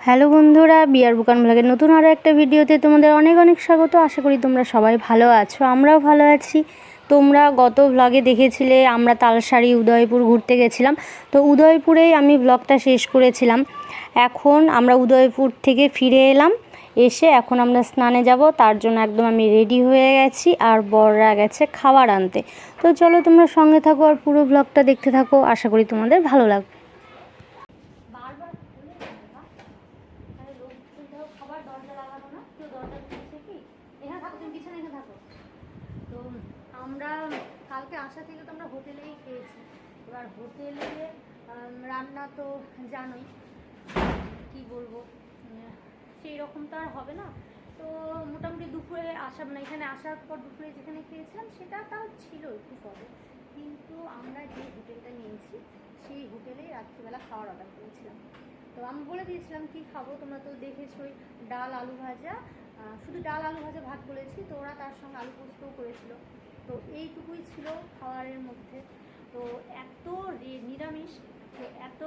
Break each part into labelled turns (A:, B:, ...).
A: Hello বন্ধুরা বিয়ার বুকান ব্লগের নতুন আরও একটা ভিডিওতে তোমাদের অনেক অনেক স্বাগত। আশা করি তোমরা সবাই ভালো আছো, আমরাও ভালো আছি। তোমরা গত ব্লগে দেখেছিলে, আমরা তালসারি উদয়পুর ঘুরতে গেছিলাম। তো উদয়পুরেই আমি ব্লগটা শেষ করেছিলাম। এখন আমরা উদয়পুর থেকে ফিরে এলাম, এসে এখন আমরা স্নানে যাব। তার জন্য একদম আমি রেডি হয়ে গেছি আর বড়রা গেছে খাবার আনতে। তো চলো তোমরা সঙ্গে থাকো আর পুরো ব্লগটা দেখতে থাকো। আশা করি তোমাদের ভালো লাগবে বারবার খুলে দেবা। তাহলে লোক খাবার দরজা লাগানো না। কেউ দরজা খুলছে কি? এখানে থাকো, তুমি পিছনে এখানে থাকো। তো আমরা কালকে আসা থেকে তো আমরা হোটেলেই খেয়েছি। এবার হোটেলে রান্না তো জানোই। কি বলব? সেই রকম তো আর হবে না। তো মোটামুটি দুপুরে আসা মানে এখানে আসার পর দুপুরে যেখানে খেয়েছিলাম, সেটা তাও ছিল একটু পরে। কিন্তু আমরা যে হোটেলটা নিয়েছি, সেই হোটেলেই রাত্রিবেলা খাওয়ার অর্ডার করেছিলাম। তো আমি বলে দিয়েছিলাম কি খাব, তোমরা তো দেখেছোই ডাল, আলু ভাজা। শুধু ডাল, আলু ভাজা ভাত করেছি, তো ওরা তার সঙ্গে আলু পোস্তও করেছিল। তো এইটুকুই ছিল খাবারের মধ্যে। তো এত নিরামিষ, তো এত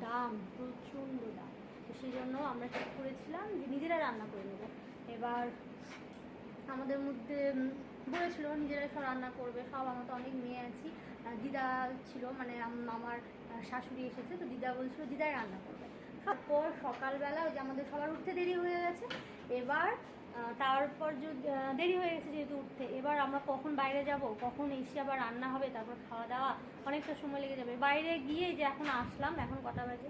A: দাম, প্রচণ্ড দাম। তো সেই জন্য আমরা ঠিক করেছিলাম যে নিজেরা রান্না করে নেব। এবার আমাদের মধ্যে বলেছিল, নিজেরাই সব রান্না করবে, সব আমরা তো অনেক মেয়ে আছি। দিদা ছিল মানে আম- আমার শাশুড়ি এসেছে, তো দিদা বলছিল দিদাই রান্না করবে। তারপর সকালবেলা ওই যে আমাদের সবার উঠতে দেরি হয়ে গেছে। এবার তারপর যদি দেরি হয়ে গেছে যেহেতু উঠতে, এবার আমরা কখন বাইরে যাব, কখন এসে আবার রান্না হবে, তারপর খাওয়া দাওয়া, অনেকটা সময় লেগে যাবে। বাইরে গিয়ে যে এখন আসলাম, এখন কটা বাজে?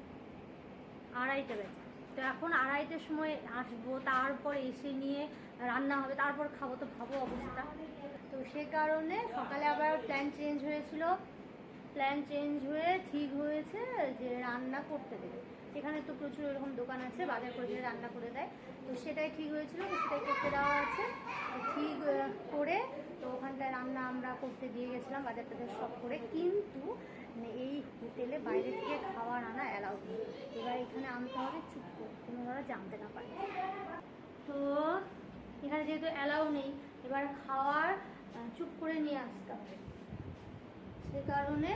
A: আড়াইটা বাজে। তো এখন আড়াইটার সময় আসব, তারপর এসে নিয়ে রান্না হবে, তারপর খাব, তো ভাবো অবস্থা। তো সে কারণে সকালে আবার প্ল্যান চেঞ্জ হয়েছিল। প্ল্যান চেঞ্জ হয়ে, ঠিক হয়েছে যে রান্না করতে দেবে। এখানে তো প্রচুর এরকম দোকান আছে, বাজার করে দিয়ে রান্না করে দেয়। তো সেটাই ঠিক হয়েছিল, তো সেটাই করতে দেওয়া আছে ঠিক করে তো ওখানটায় রান্না আমরা করতে দিয়ে গেছিলাম বাজার টাজার সব করে। কিন্তু মানে এই হোটেলে বাইরে থেকে খাবার আনা অ্যালাউ নেই। এবার এখানে আনতে হবে, চুপ করে। কোনো ওরা জানতে না পারে। তো এখানে যেহেতু অ্যালাউ নেই, এবার খাওয়ার চুপ করে নিয়ে আসতে হবে। সে কারণে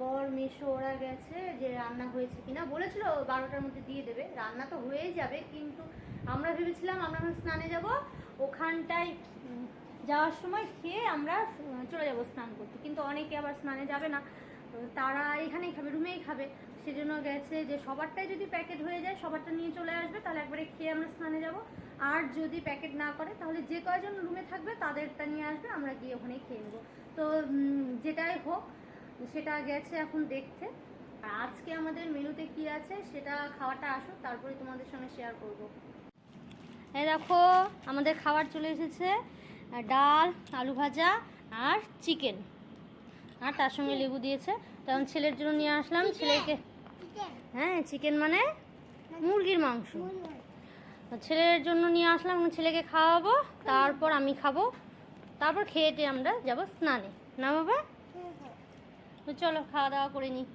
A: বর, মেশো, ওরা গেছে যে রান্না হয়েছে কিনা। বলেছিল বারোটার মধ্যে দিয়ে দেবে। রান্না তো হয়েই যাবে, কিন্তু আমরা ভেবেছিলাম আমরা স্নানে যাব। ওখানটায় যাওয়ার সময় খেয়ে আমরা চলে যাব স্নান করতে। কিন্তু অনেকে আবার স্নানে যাবে না। তারা এখানেই খাবে, রুমেই খাবে। সেজন্য গেছে যে সবারটাই যদি প্যাকেট হয়ে যায়, সবারটা নিয়ে চলে আসবে, তাহলে একবারে খেয়ে আমরা স্নানে যাব। আর যদি প্যাকেট না করে তাহলে যে কয়জন রুমে থাকবে তাদেরটা নিয়ে আসবে আমরা গিয়ে ওখানেই খেয়ে নেব। তো যেটাই হোক সেটা গেছে এখন দেখতে। আজকে আমাদের মেনুতে কি আছে সেটা খাওয়াটা আসুক তারপরে তোমাদের সঙ্গে শেয়ার করব। এই দেখো আমাদের খাবার চলে এসেছে ডাল আলু ভাজা আর চিকেন আর তার সঙ্গে লেবু দিয়েছে। তখন ছেলের জন্য নিয়ে আসলাম। ছেলেকে হ্যাঁ চিকেন মানে মুরগির মাংস। ছেলের জন্য নিয়ে আসলাম ছেলেকে খাওয়াবো, তারপর আমি খাব। তারপর খেয়ে টেয়ে আমরা যাব স্নানে। না বাবা? তো চলো খাওয়া দাওয়া করে নিই।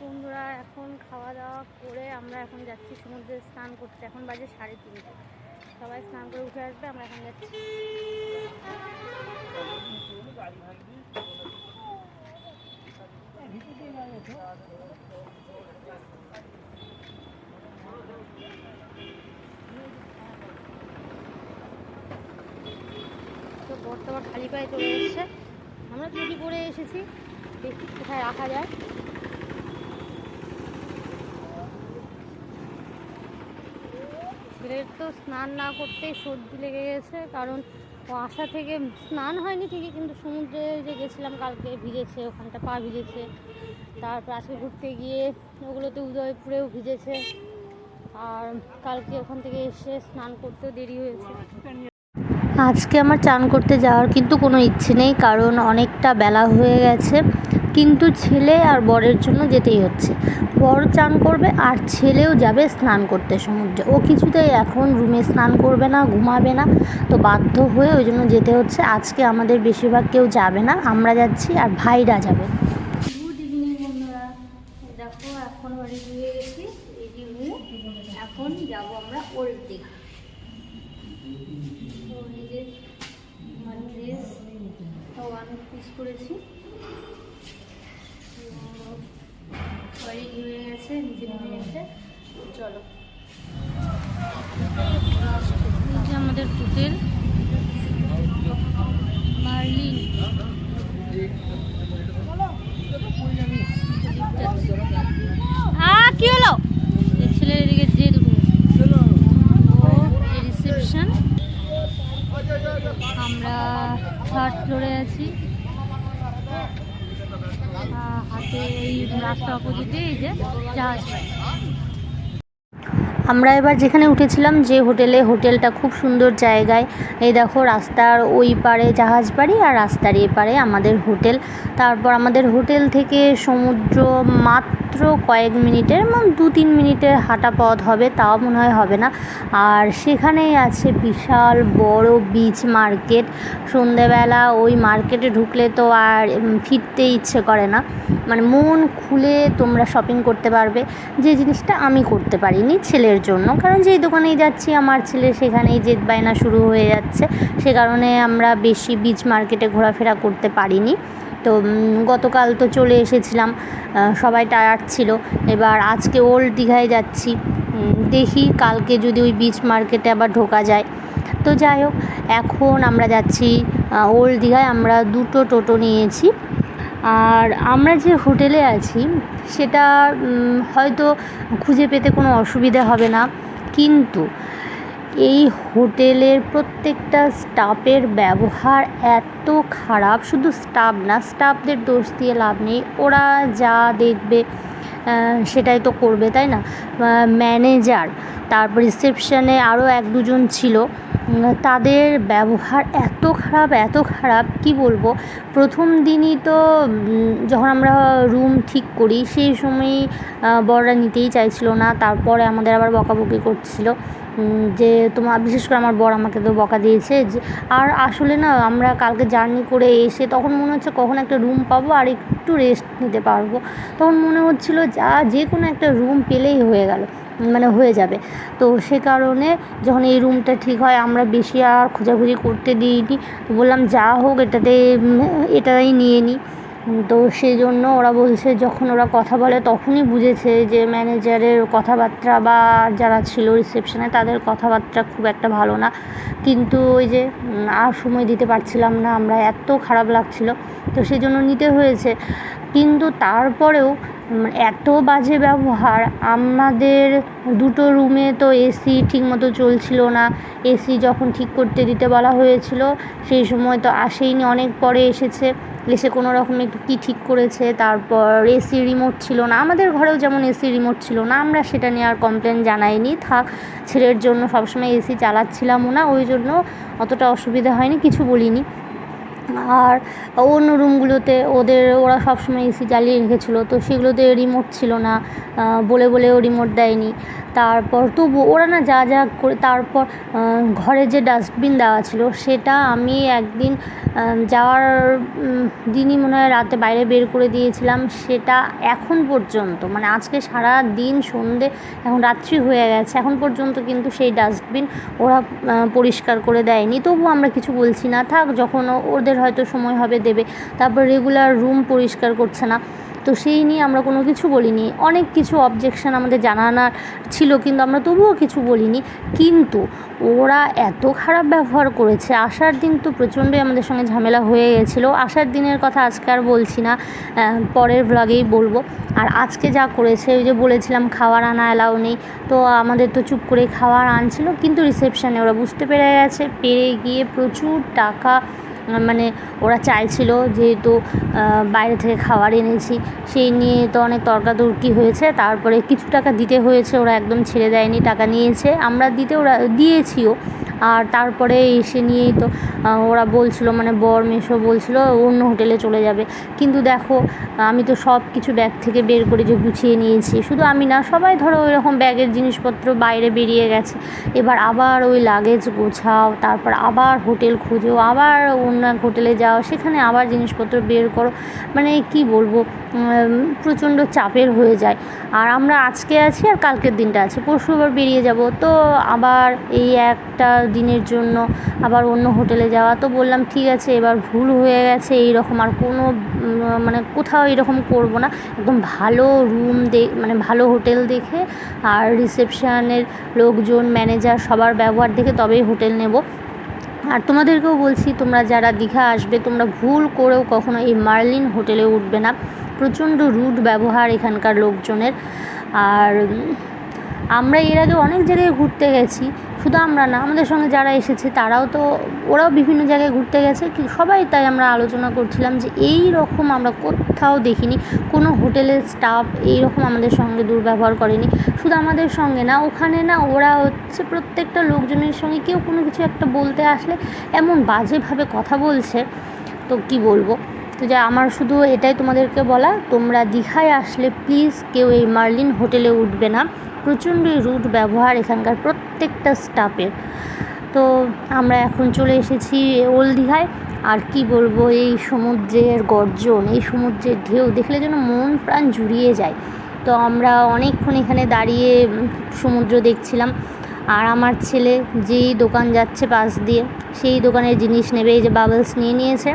A: বন্ধুরা, এখন খাওয়া দাওয়া করে আমরা এখন যাচ্ছি সমুদ্রে স্নান করতে। এখন বাজে সাড়ে তিনটে। সবাই স্নান করে উঠে আসবে, আমরা এখন যাচ্ছি। তো বর্তমান খালি পায়ে চলে এসছে। আমরা টুটি পরে এসেছি। দেখি কোথায় রাখা যায়। ছেলের তো স্নান না করতেই সর্দি লেগে গেছে, কারণ ও আসা থেকে স্নান হয়নি ঠিকই, কিন্তু সমুদ্রে যে গেছিলাম কালকে ভিজেছে, ওখানটা পা ভিজেছে। তারপর আজকে ঘুরতে গিয়ে ওগুলোতে উদয়পুরেও ভিজেছে। আর কালকে ওখান থেকে এসে স্নান করতেও দেরি হয়েছে। আজকে আমার চান করতে যাওয়ার কিন্তু কোনো ইচ্ছে নেই, কারণ অনেকটা বেলা হয়ে গেছে। কিন্তু ছেলে আর বরের জন্য যেতেই হচ্ছে। বর চান করবে আর ছেলেও যাবে স্নান করতে সমুদ্রে। ও কিছুতেই এখন রুমে স্নান করবে না, ঘুমাবে না। তো বাধ্য হয়ে ওই জন্য যেতে হচ্ছে। আজকে আমাদের বেশিরভাগ কেউ যাবে না। আমরা যাচ্ছি আর ভাইরা যাবে। এখন বাড়ি আমরা পিস করেছি। গেছে নিজে নেমে গেছে চলো। আমাদের হোটেল মার্লিন আ কি হলো এই ছেলের এদিকে যে দুটো রিসেপশন আমরা থার্ড ফ্লোরে আছি আহ, হাতে এই রাস্তা অপোজিটে এই যে জাহাজ আমরা এবার যেখানে উঠেছিলাম যে হোটেলে, হোটেলটা খুব সুন্দর জায়গায়। এই দেখো রাস্তার ওই পারে জাহাজ বাড়ি আর রাস্তার এ পারে আমাদের হোটেল। তারপর আমাদের হোটেল থেকে সমুদ্র মাত্র কয়েক মিনিটের মানে দু তিন মিনিটের হাঁটা পথ হবে, তাও মনে হয় হবে না। আর সেখানেই আছে বিশাল বড় বিচ মার্কেট সন্ধেবেলা ওই মার্কেটে ঢুকলে তো আর ফিরতে ইচ্ছে করে না। মানে মন খুলে তোমরা শপিং করতে পারবে। যে জিনিসটা আমি করতে পারিনি, ছেলের জন্য। কারণ যেই দোকানেই যাচ্ছি, আমার ছেলে সেখানেই জেদ বায়না শুরু হয়ে যাচ্ছে। সে কারণে আমরা বেশি বিচ মার্কেটে ঘোরাফেরা করতে পারিনি। তো গতকাল তো চলে এসেছিলাম। সবাই টায়ার্ড ছিল। এবার আজকে ওল্ড দীঘায় যাচ্ছি। দেখি কালকে যদি ওই বিচ মার্কেটে আবার ঢোকা যায়। তো যাই হোক, এখন আমরা যাচ্ছি ওল্ড দীঘায়। আমরা দুটো টোটো নিয়েছি। আর আমরা যে হোটেলে আছি, সেটা হয়তো খুঁজে পেতে কোনো অসুবিধা হবে না। কিন্তু এই হোটেলের প্রত্যেকটা স্টাফের ব্যবহার এত খারাপ। শুধু স্টাফ না, স্টাফদের দোষ দিয়ে লাভ নেই। ওরা যা দেখবে সেটাই তো করবে, তাই না? ম্যানেজার তারপর রিসেপশানে আরও এক দুজন ছিল। তাদের ব্যবহার এত খারাপ এত খারাপ, কি বলব? প্রথম দিনই তো যখন আমরা রুম ঠিক করি, সেই সময় বড়রা নিতেই চাইছিল না। তারপরে আমাদের আবার বকাবকি করছিল। যে তোমার, বিশেষ করে আমার বর আমাকে তো বকা দিয়েছে যে, আর আসলে না, আমরা কালকে জার্নি করে এসে তখন মনে হচ্ছে কখন একটা রুম পাবো আর একটু রেস্ট নিতে পারব। তখন মনে হচ্ছিল যা যে কোনো একটা রুম পেলেই হয়ে গেল মানে হয়ে যাবে। তো সে কারণে যখন এই রুমটা ঠিক হয়, আমরা বেশি আর খোঁজাখুঁজি করতে দিইনি। বললাম, যা হোক, এটাতে এটাই নিয়ে নিই তো সেই জন্য ওরা বলছে, যখন ওরা কথা বলে তখনই বুঝেছে যে ম্যানেজারের কথাবার্তা বা যারা ছিল রিসেপশনে তাদের কথাবার্তা খুব একটা ভালো না। কিন্তু ওই যে আর সময় দিতে পারছিলাম না, আমরা এত খারাপ লাগছিল। তো সেই জন্য নিতে হয়েছে। কিন্তু তারপরেও এত বাজে ব্যবহার, আমাদের দুটো রুমে তো এসি ঠিকমতো চলছিল না। এসি যখন ঠিক করতে দিতে বলা হয়েছিল, সেই সময় তো আসেইনি, অনেক পরে এসেছে। এসে কোনো রকম একটু কী ঠিক করেছে, তারপর এসি রিমোট ছিল না। আমাদের ঘরেও যেমন এসি রিমোট ছিল না, আমরা সেটা নিয়ে আর কমপ্লেন জানাইনি। থাক, ছেলের জন্য সবসময় এসি চালাচ্ছিলামও না, ওই জন্য অতটা অসুবিধা হয়নি, কিছু বলিনি। আর অন্য রুমগুলোতে ওদের, ওরা সবসময় এসি চালিয়ে রেখেছিলো, তো সেগুলোতে রিমোট ছিল না বলে বলেও রিমোট দেয়নি। তারপর তবু ওরা না যা যা করে, তারপর ঘরে যে ডাস্টবিন দেওয়া ছিল সেটা আমি একদিন যাওয়ার দিনই মনে হয় রাতে বাইরে বের করে দিয়েছিলাম। সেটা এখন পর্যন্ত মানে আজকে সারা দিন সন্ধে, এখন রাত্রি হয়ে গেছে, এখন পর্যন্ত কিন্তু সেই ডাস্টবিন ওরা পরিষ্কার করে দেয়নি। তবু আমরা কিছু বলছি না, থাক, যখন ওদের হয়তো সময় হবে দেবে। তারপর রেগুলার রুম পরিষ্কার করছে না। তো সেই নিয়ে আমরা কোনো কিছু বলিনি। অনেক কিছু অবজেকশান আমাদের জানানার ছিল, কিন্তু আমরা তবুও কিছু বলিনি। কিন্তু ওরা এত খারাপ ব্যবহার করেছে। আসার দিন তো প্রচণ্ডই আমাদের সঙ্গে ঝামেলা হয়ে গেছিল। আসার দিনের কথা আজকে আর বলছি না পরের ভ্লগেই বলব। আর আজকে যা করেছে, ওই যে বলেছিলাম খাবার আনা অ্যালাউ নেই। তো আমাদের তো চুপ করে খাবার আনছিল, কিন্তু রিসেপশানে ওরা বুঝতে পেরে গেছে। পেরে গিয়ে প্রচুর টাকা মানে ওরা চাইছিল যেহেতু বাইরে থেকে খাবার এনেছি, সেই নিয়ে তো অনেক তর্কাতর্কি হয়েছে। তারপরে কিছু টাকা দিতে হয়েছে, ওরা একদম ছেড়ে দেয়নি, টাকা নিয়েছে। আমরা দিতে ওরা, দিয়েছিও। আর তারপরে এসে নিয়েই তো ওরা বলছিল মানে বর মেশো বলছিল, অন্য হোটেলে চলে যাবে। কিন্তু দেখো, আমি তো সব কিছু ব্যাগ থেকে বের করে যে গুছিয়ে নিয়েছি। শুধু আমি না, সবাই ধরো ওই রকম ব্যাগের জিনিসপত্র বাইরে বেরিয়ে গেছে। এবার আবার ওই লাগেজ গোছাও, তারপর আবার হোটেল খোঁজো, আবার অন্য এক হোটেলে যাও, সেখানে আবার জিনিসপত্র বের করো। মানে কি বলব প্রচণ্ড চাপের হয়ে যায়। আর আমরা আজকে আছি আর কালকের দিনটা আছে। পরশু আবার বেরিয়ে যাব। তো আবার এই একটা দিনের জন্য, আবার অন্য হোটেলে যাওয়া। তো বললাম, ঠিক আছে, এবার ভুল হয়ে গেছে এই রকম আর কোনো মানে কোথাও এরকম করব না। একদম ভালো রুম দে মানে ভালো হোটেল দেখে, আর রিসেপশানের লোকজন ম্যানেজার সবার ব্যবহার দেখে তবেই হোটেল নেব। আর তোমাদেরকেও বলছি, তোমরা যারা দীঘা আসবে, তোমরা ভুল করেও কখনো এই মার্লিন হোটেলে উঠবে না। প্রচণ্ড রুট ব্যবহার এখানকার লোকজনের। আর আমরা এর আগে অনেক জায়গায় ঘুরতে গেছি। শুধু আমরা না, আমাদের সঙ্গে যারা এসেছে তারাও তো, ওরাও বিভিন্ন জায়গায় ঘুরতে গেছে, কি সবাই তাই আমরা আলোচনা করছিলাম যে এই রকম আমরা কোথাও দেখিনি, কোনো হোটেলের স্টাফ এই রকম আমাদের সঙ্গে দুর্ব্যবহার করেনি। শুধু আমাদের সঙ্গে না, ওখানে না ওরা হচ্ছে প্রত্যেকটা লোকজনের সঙ্গে কেউ কোনো কিছু একটা বলতে আসলে এমন বাজেভাবে কথা বলছে, তো কি বলব? তো যা, আমার শুধু এটাই তোমাদেরকে বলা, তোমরা দীঘায় আসলে প্লিজ কেউ এই মার্লিন হোটেলে উঠবে না। প্রচণ্ডই রুট ব্যবহার এখানকার প্রত্যেকটা স্টাফের তো আমরা এখন চলে এসেছি ওল্ড দীঘায়। আর কি বলব, এই সমুদ্রের গর্জন, এই সমুদ্রের ঢেউ দেখলে যেন মন প্রাণ জুড়িয়ে যায়। তো আমরা অনেকক্ষণ এখানে দাঁড়িয়ে সমুদ্র দেখছিলাম। আর আমার ছেলে যেই দোকান যাচ্ছে পাশ দিয়ে, সেই দোকানের জিনিস নেবে, এই যে বাবলস নিয়ে নিয়েছে।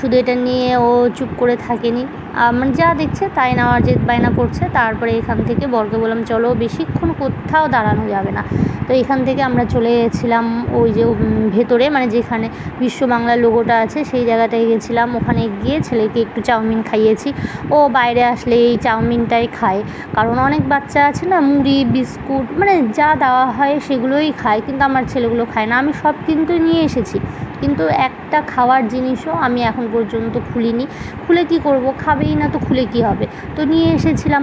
A: শুধু এটা নিয়ে ও চুপ করে থাকেনি। আহ, মানে যা দেখছে তাই নেওয়ার যে বায়না করছে তারপরে এখান থেকে বরকে বললাম চলো বেশিক্ষণ কোথাও দাঁড়ানো যাবে না। তো এখান থেকে আমরা চলে গেছিলাম ওই যে ভেতরে মানে যেখানে বিশ্ব বাংলার লোগোটা আছে সেই জায়গাটায় গেছিলাম। ওখানে গিয়ে ছেলেকে একটু চাউমিন খাইয়েছি। ও বাইরে আসলে এই চাউমিনটাই খায়। কারণ অনেক বাচ্চা আছে না মুড়ি বিস্কুট মানে যা দেওয়া হয় সেগুলোই খায়। কিন্তু আমার ছেলেগুলো খায় না। আমি সব কিন্তু নিয়ে এসেছি। কিন্তু একটা খাওয়ার জিনিসও আমি এখন পর্যন্ত খুলিনি। খুলে কি করব? খাবেই না তো খুলে কি হবে? তো নিয়ে এসেছিলাম।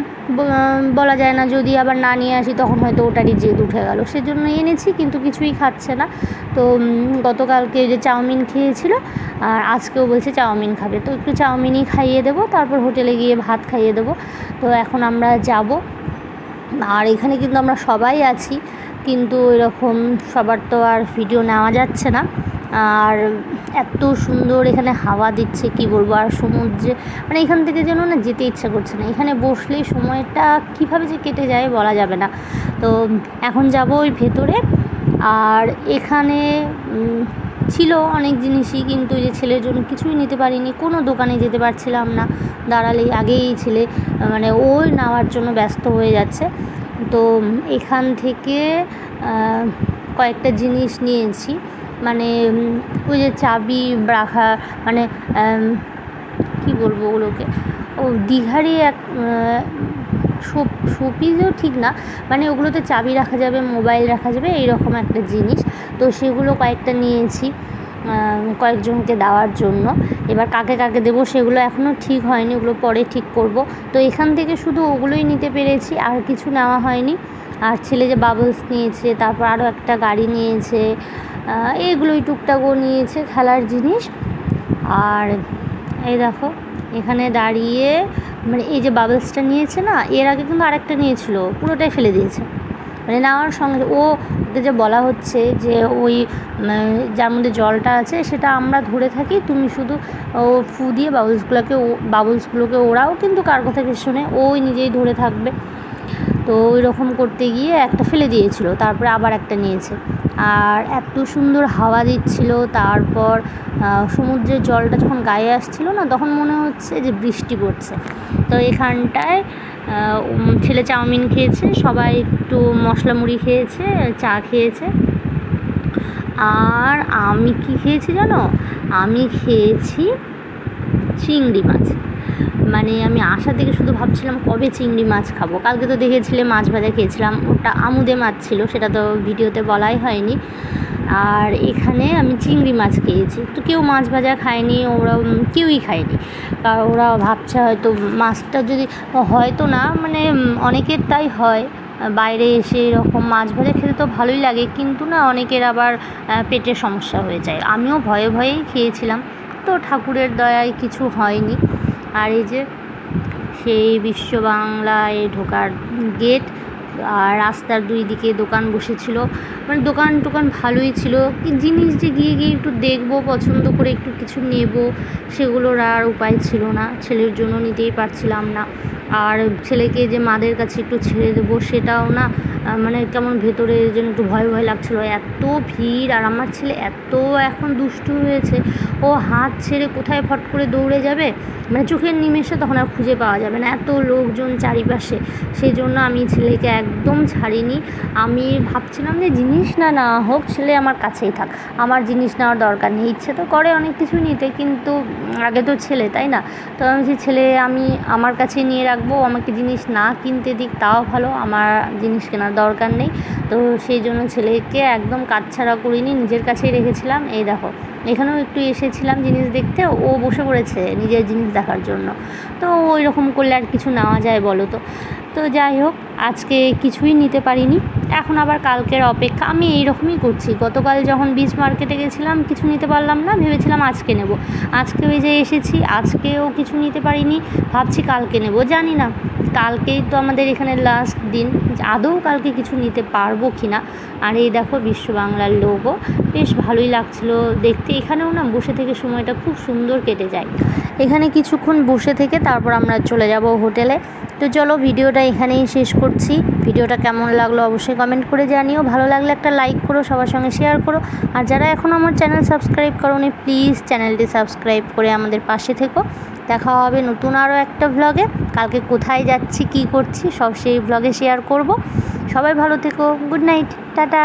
A: বলা যায় না যদি আবার না নিয়ে আসি তখন হয়তো ওটারই জেদ উঠে গেল। সেজন্য এনেছি কিন্তু কিছুই খাচ্ছে না। তো গতকালকে যে চাউমিন খেয়েছিল আর আজকেও বলছে চাউমিন খাবে। তো একটু চাউমিনই খাইয়ে দেবো, তারপর হোটেলে গিয়ে ভাত খাইয়ে দেবো। তো এখন আমরা যাব। আর এখানে কিন্তু আমরা সবাই আছি। কিন্তু এরকম সবার তো আর ভিডিও নেওয়া যাচ্ছে না। আর এত সুন্দর এখানে হাওয়া দিচ্ছে, কি বলব? আর সমুদ্রে মানে এখান থেকে যেন না যেতে ইচ্ছা করছে না। এখানে বসলেই সময়টা কীভাবে যে কেটে যায় বলা যাবে না। তো এখন যাব ওই ভেতরে। আর এখানে ছিল অনেক জিনিসই, কিন্তু যে ছেলের জন্য কিছুই নিতে পারিনি। কোনো দোকানে যেতে পারছিলাম না। দাঁড়ালেই আগেই ছেলে মানে ওই নেওয়ার জন্য ব্যস্ত হয়ে যাচ্ছে। তো এখান থেকে কয়েকটা জিনিস নিয়েছি। মানে ওই যে চাবি রাখা মানে কী বলব ওগুলোকে? ও, দীঘারই এক শোপিসও ঠিক না। মানে ওগুলোতে চাবি রাখা যাবে, মোবাইল রাখা যাবে, এইরকম একটা জিনিস। তো সেগুলো কয়েকটা নিয়েছি কয়েকজনকে দেওয়ার জন্য। এবার কাকে কাকে দেবো সেগুলো এখনও ঠিক হয়নি, ওগুলো পরে ঠিক করব। তো এখান থেকে শুধু ওগুলোই নিতে পেরেছি, আর কিছু নেওয়া হয়নি। আর ছেলে যে বাবলস নিয়েছে, তারপর আরও একটা গাড়ি নিয়েছে এইগুলোই টুকটাকও নিয়েছে খেলার জিনিস। আর এই দেখো, এখানে দাঁড়িয়ে মানে এই যে বাবলসটা নিয়েছে না, এর আগে কিন্তু আরেকটা নিয়েছিল, পুরোটাই ফেলে দিয়েছে। মানে নেওয়ার সঙ্গে ও, ওকে যে বলা হচ্ছে যে ওই যার মধ্যে জলটা আছে, সেটা আমরা ধরে থাকি, তুমি শুধু, ও ফু দিয়ে বাবলসগুলোকে ও বাবলসগুলোকে ওরাও কিন্তু কার কথা কিছু শোনে, ওই নিজেই ধরে থাকবে। তো ওই রকম করতে গিয়ে একটা ফেলে দিয়েছিল, তারপরে আবার একটা নিয়েছে। আর এত সুন্দর হাওয়া দিচ্ছিল, তারপর সমুদ্রের জলটা যখন গায়ে আসছিল না, তখন মনে হচ্ছে যে বৃষ্টি পড়ছে। তো এখানটায় ছেলে চাউমিন খেয়েছে, সবাই একটু মশলা মুড়ি খেয়েছে, চা খেয়েছে। আর আমি কি খেয়েছি জানো? আমি খেয়েছি চিংড়ি মাছ। মানে আমি আসা থেকে শুধু ভাবছিলাম কবে চিংড়ি মাছ খাব। কালকে তো দেখেছিলে মাছ ভাজা খেয়েছিলাম, ওটা আমুদে মাছ ছিল, সেটা তো ভিডিওতে বলাই হয়নি। আর এখানে আমি চিংড়ি মাছ খেয়েছি। তো কেউ মাছ ভাজা খায়নি, ওরা কেউই খায়নি। কারণ ওরা ভাবছে হয়তো মাছটা যদি, হয়তো না মানে অনেকের তাই হয়। বাইরে এসে এরকম মাছ ভাজা খেতে তো ভালোই লাগে, কিন্তু না অনেকের আবার পেটের সমস্যা হয়ে যায়। আমিও ভয়ে ভয়েই খেয়েছিলাম। তো ঠাকুরের দয়ায় কিছু হয়নি। আর এই যে সেই বিশ্ব বাংলায় ঢোকার গেট আর রাস্তার দুই দিকে দোকান বসেছিল। মানে দোকান টোকান ভালোই ছিল। কি জিনিস যে গিয়ে গিয়ে একটু দেখব, পছন্দ করে একটু কিছু নেব, সেগুলোর আর উপায় ছিল না। ছেলের জন্য নিতেই পারছিলাম না। আর ছেলেকে যে মাদের কাছে একটু ছেড়ে দেবো, সেটাও না মানে কেমন ভেতরে যেন একটু ভয় ভয় লাগছিল। এত ভিড়, আর আমার ছেলে এত এখন দুষ্টু হয়েছে। ও হাত ছেড়ে কোথায় ফট করে দৌড়ে যাবে? মানে চোখের নিমেষে তখন আর খুঁজে পাওয়া যাবে না। এত লোকজন চারিপাশে। সেই জন্য আমি ছেলেকে একদম ছাড়িনি। আমি ভাবছিলাম যে জিনিস না না হোক, ছেলে আমার কাছেই থাক। আমার জিনিস নেওয়ার দরকার নেই। ইচ্ছে তো করে অনেক কিছু নিতে, কিন্তু আগে তো ছেলে, তাই না? তো আমি যে ছেলে আমি আমার কাছে নিয়ে রাখব আমাকে জিনিস না কিনতে দিক, তাও ভালো, আমার জিনিস কেনার দরকার নেই। তো সেই জন্য ছেলেকে একদম কাটছাড়া করিনি, নিজের কাছেই রেখেছিলাম। এই দেখো, এখানেও একটু এসেছিলাম জিনিস দেখতে, ও বসে পড়েছে নিজের জিনিস দেখার জন্য। তো ওই রকম করলে আর কিছু নেওয়া যায় বলো তো? তো যাই হোক, আজকে কিছুই নিতে পারিনি। এখন আবার কালকের অপেক্ষা। আমি এই রকমই করছি। গতকাল যখন বীজ মার্কেটে গেছিলাম, কিছু নিতে পারলাম না, ভেবেছিলাম আজকে নেব। আজকে ওই যে এসেছি, আজকেও কিছু নিতে পারিনি। ভাবছি কালকে নেব। জানি না, কালকেই তো আমাদের এখানে লাস্ট দিন। আদৌ কালকে কিছু নিতে পারব কি না আর এই দেখো বিশ্ব বাংলার লোগো বেশ ভালোই লাগছিল দেখতে। এখানেও না বসে থেকে সময়টা খুব সুন্দর কেটে যায়। এখানে কিছুক্ষণ বসে থেকে তারপর আমরা চলে যাব হোটেলে। তো চলো ভিডিওটা এখানেই শেষ করছি। ভিডিওটা কেমন লাগল অবশ্যই কমেন্ট করে জানিও। ভালো লাগলে একটা লাইক করো, সবার সঙ্গে শেয়ার করো। আর যারা এখনও আমার চ্যানেল সাবস্ক্রাইব করোনি প্লিজ চ্যানেলটি সাবস্ক্রাইব করে আমাদের পাশে থেকো। দেখা হবে নতুন আরও একটা ভ্লগে কালকে কোথায় যাচ্ছি, কি করছি, সব সেই ভ্লগে শেয়ার করব। সবাই ভালো থেকো। Good night tata